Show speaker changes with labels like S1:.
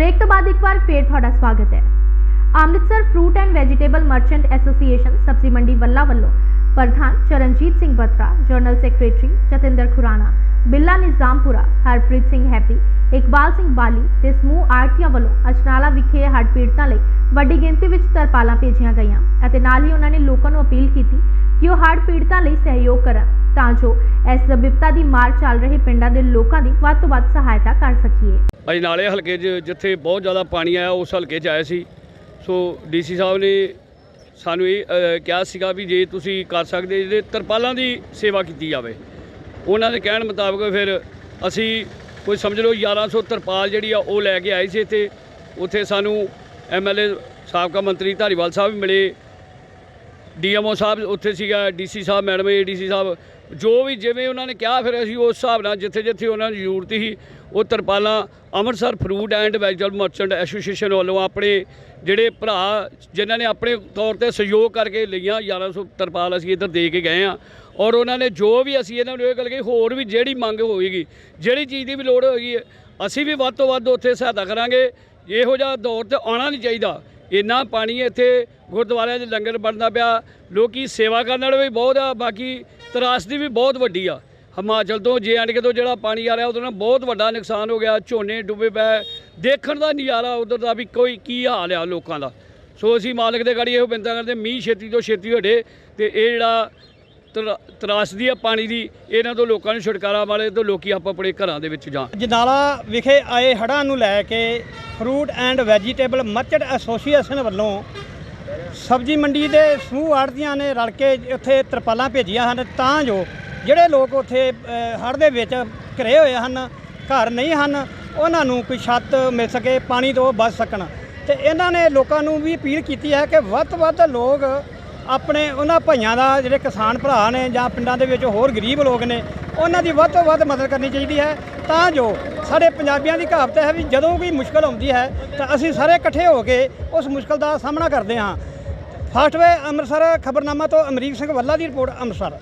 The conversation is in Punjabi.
S1: ਬ੍ਰੇਕ ਤੋਂ ਬਾਅਦ ਇੱਕ ਵਾਰ ਫੇਰ ਤੁਹਾਡਾ ਸਵਾਗਤ ਹੈ। Amritsar fruit and vegetable merchant association ਸਬਜ਼ੀ ਮੰਡੀ ਵੱਲਾ ਵੱਲੋਂ ਪ੍ਰਧਾਨ Charanjit Singh Batra general secretary Jatinder Khurana Billa Nizampura, Harpreet Singh Happy, Iqbal Singh Bali ਤੇ ਸਮੂਹ ਆੜਤੀਆਂ ਵੱਲੋਂ ਅਜਨਾਲਾ ਵਿਖੇ ਹੜ੍ਹ ਪੀੜਤਾਂ ਲਈ ਵੱਡੀ ਗਿਣਤੀ ਵਿੱਚ ਤਰਪਾਲਾਂ ਭੇਜੀਆਂ ਗਈਆਂ ਅਤੇ ਨਾਲ ਹੀ ਉਹਨਾਂ ਨੇ ਲੋਕਾਂ ਨੂੰ ਅਪੀਲ ਕੀਤੀ ਕਿ ਉਹ ਹੜ੍ਹ ਪੀੜਤਾਂ ਲਈ ਸਹਿਯੋਗ ਕਰਨ ਤਾਂ ਜੋ ਇਸ ਵਿਪਤਾ ਦੀ ਮਾਰ ਚੱਲ ਰਹੇ ਪਿੰਡਾਂ ਦੇ ਲੋਕਾਂ ਦੀ ਵੱਧ ਤੋਂ ਵੱਧ ਸਹਾਇਤਾ ਕਰ ਸਕੀਏ।
S2: ਅਜਨਾਲੇ ਹਲਕੇ 'ਚ ਜਿੱਥੇ ਬਹੁਤ ਜ਼ਿਆਦਾ ਪਾਣੀ ਆਇਆ ਉਸ ਹਲਕੇ 'ਚ ਆਇਆ ਸੀ। ਸੋ ਡੀਸੀ ਸਾਹਿਬ ਨੇ ਸਾਨੂੰ ਇਹ ਕਿਹਾ ਸੀਗਾ ਵੀ ਜੇ ਤੁਸੀਂ ਕਰ ਸਕਦੇ ਜਿਹੜੇ ਤਰਪਾਲਾਂ ਦੀ ਸੇਵਾ ਕੀਤੀ ਜਾਵੇ। ਉਹਨਾਂ ਦੇ ਕਹਿਣ ਮੁਤਾਬਕ ਫਿਰ ਅਸੀਂ ਕੋਈ ਸਮਝ ਲਓ 1100 ਤਰਪਾਲ ਜਿਹੜੀ ਆ ਉਹ ਲੈ ਕੇ ਆਏ ਸੀ ਇੱਥੇ। ਉੱਥੇ ਸਾਨੂੰ ਐਮਐਲਏ ਸਾਬਕਾ ਮੰਤਰੀ ਧਾਰੀਵਾਲ ਸਾਹਿਬ ਵੀ ਮਿਲੇ। ਡੀਐਮਓ ਸਾਹਿਬ ਉੱਥੇ ਸੀਗਾ ਡੀਸੀ ਸਾਹਿਬ, ਮੈਡਮ ਏਡੀਸੀ ਸਾਹਿਬ ਜੋ ਵੀ ਜਿਵੇਂ ਉਹਨਾਂ ਨੇ ਕਿਹਾ, ਫਿਰ ਅਸੀਂ ਉਸ ਹਿਸਾਬ ਨਾਲ ਜਿੱਥੇ ਜਿੱਥੇ ਉਹਨਾਂ ਨੂੰ ਜ਼ਰੂਰਤ ਸੀ, ਉਹ ਤਰਪਾਲਾਂ Amritsar fruit and vegetable merchant association ਵੱਲੋਂ ਆਪਣੇ ਜਿਹੜੇ ਭਰਾ, ਜਿਨ੍ਹਾਂ ਨੇ ਆਪਣੇ ਤੌਰ ਤੇ ਸਹਿਯੋਗ ਕਰਕੇ ਲਈਆਂ 1100 ਤਰਪਾਲ ਅਸੀਂ ਇੱਧਰ ਦੇ ਕੇ ਗਏ ਆ ਔਰ ਉਹਨਾਂ ਨੇ ਜੋ ਵੀ ਅਸੀਂ ਇਹਨਾਂ ਨੂੰ ਇਹ ਗੱਲ ਕਹੀ, ਹੋਰ ਵੀ ਜਿਹੜੀ ਮੰਗ ਹੋਏਗੀ, ਜਿਹੜੀ ਚੀਜ਼ ਦੀ ਵੀ ਲੋੜ ਹੋਏਗੀ, ਅਸੀਂ ਵੀ ਵੱਧ ਤੋਂ ਵੱਧ ਉੱਥੇ ਸਹਾਇਤਾ ਕਰਾਂਗੇ। ਇਹੋ ਜਿਹਾ ਦੌਰ ਤੇ ਆਉਣਾ ਨਹੀਂ ਚਾਹੀਦਾ। ਇੰਨਾ ਪਾਣੀ ਇੱਥੇ ਗੁਰਦੁਆਰਿਆਂ 'ਚ ਲੰਗਰ ਬਣਦਾ ਪਿਆ, ਲੋਕੀ ਸੇਵਾ ਕਰਨ ਵਾਲੇ ਵੀ ਬਹੁਤ ਆ, ਬਾਕੀ ਤਰਾਸਦੀ ਵੀ ਬਹੁਤ ਵੱਡੀ ਆ। ਹਿਮਾਚਲ ਤੋਂ ਜੇ ਕੇ ਤੋਂ ਜਿਹੜਾ ਪਾਣੀ ਆ ਰਿਹਾ, ਉਹਦੇ ਨਾਲ ਬਹੁਤ ਵੱਡਾ ਨੁਕਸਾਨ ਹੋ ਗਿਆ, ਝੋਨੇ ਡੁੱਬੇ ਪਏ, ਦੇਖਣ ਦਾ ਨਜ਼ਾਰਾ ਉਧਰ ਦਾ ਵੀ ਕੋਈ ਕੀ ਹਾਲ ਆ ਲੋਕਾਂ ਦਾ। ਸੋ ਅਸੀਂ ਮਾਲਕ ਦੇ ਗਾੜੀ ਇਹੋ ਬੇਨਤੀ ਕਰਦੇ, ਮੀਂਹ ਛੇਤੀ ਤੋਂ ਛੇਤੀ ਹਟੇ ਤੇ ਇਹ ਜਿਹੜਾ ਤਰਾਸਦੀ ਆ, ਪਾਣੀ ਦੀ, ਇਹਨਾਂ ਤੋਂ ਲੋਕਾਂ ਨੂੰ ਛੁਟਕਾਰਾ ਵਾਲੇ ਤੋਂ ਲੋਕੀ ਆਪ ਆਪਣੇ ਘਰਾਂ ਦੇ ਵਿੱਚ ਜਾਣ।
S3: ਜਨਾਲਾ ਵਿਖੇ ਆਏ ਹੜ੍ਹਾਂ ਨੂੰ ਲੈ ਕੇ fruit and vegetable merchant association ਵੱਲੋਂ ਸਬਜ਼ੀ ਮੰਡੀ ਦੇ ਸਮੂਹ ਆੜਤੀਆਂ ਨੇ ਰਲ ਕੇ ਉੱਥੇ ਤਰਪਾਲਾਂ ਭੇਜੀਆਂ ਹਨ, ਤਾਂ ਜੋ ਜਿਹੜੇ ਲੋਕ ਉੱਥੇ ਹੜ੍ਹ ਦੇ ਵਿੱਚ ਘਰੇ ਹੋਏ ਹਨ, ਘਰ ਨਹੀਂ ਹਨ, ਉਹਨਾਂ ਨੂੰ ਕੋਈ ਛੱਤ ਮਿਲ ਸਕੇ, ਪਾਣੀ ਤੋਂ ਬਚ ਸਕਣ। ਤੇ ਇਹਨਾਂ ਨੇ ਲੋਕਾਂ ਨੂੰ ਵੀ ਅਪੀਲ ਕੀਤੀ ਹੈ ਕਿ ਵੱਧ ਤੋਂ ਵੱਧ ਲੋਕ ਆਪਣੇ ਉਹਨਾਂ ਭਾਈਆਂ ਦਾ ਜਿਹੜੇ ਕਿਸਾਨ ਭਰਾ ਨੇ ਜਾਂ ਪਿੰਡਾਂ ਦੇ ਵਿੱਚ ਹੋਰ ਗਰੀਬ ਲੋਕ ਨੇ, ਉਹਨਾਂ ਦੀ ਵੱਧ ਤੋਂ ਵੱਧ ਮਦਦ ਕਰਨੀ ਚਾਹੀਦੀ ਹੈ। ਤਾਂ ਜੋ ਸਾਡੇ ਪੰਜਾਬੀਆਂ ਦੀ ਕਹਾਵਤ ਹੈ ਵੀ ਜਦੋਂ ਕੋਈ ਮੁਸ਼ਕਲ ਆਉਂਦੀ ਹੈ, ਤਾਂ ਅਸੀਂ ਸਾਰੇ ਇਕੱਠੇ ਹੋ ਕੇ ਉਸ ਮੁਸ਼ਕਲ ਦਾ ਸਾਹਮਣਾ ਕਰਦੇ ਹਾਂ। ਫਾਸਟਵੇ ਅੰਮ੍ਰਿਤਸਰ ਖਬਰਨਾਮਾ ਤੋਂ ਅਮਰੀਕ ਸਿੰਘ ਵੱਲਾ ਦੀ ਰਿਪੋਰਟ ਅੰਮ੍ਰਿਤਸਰ।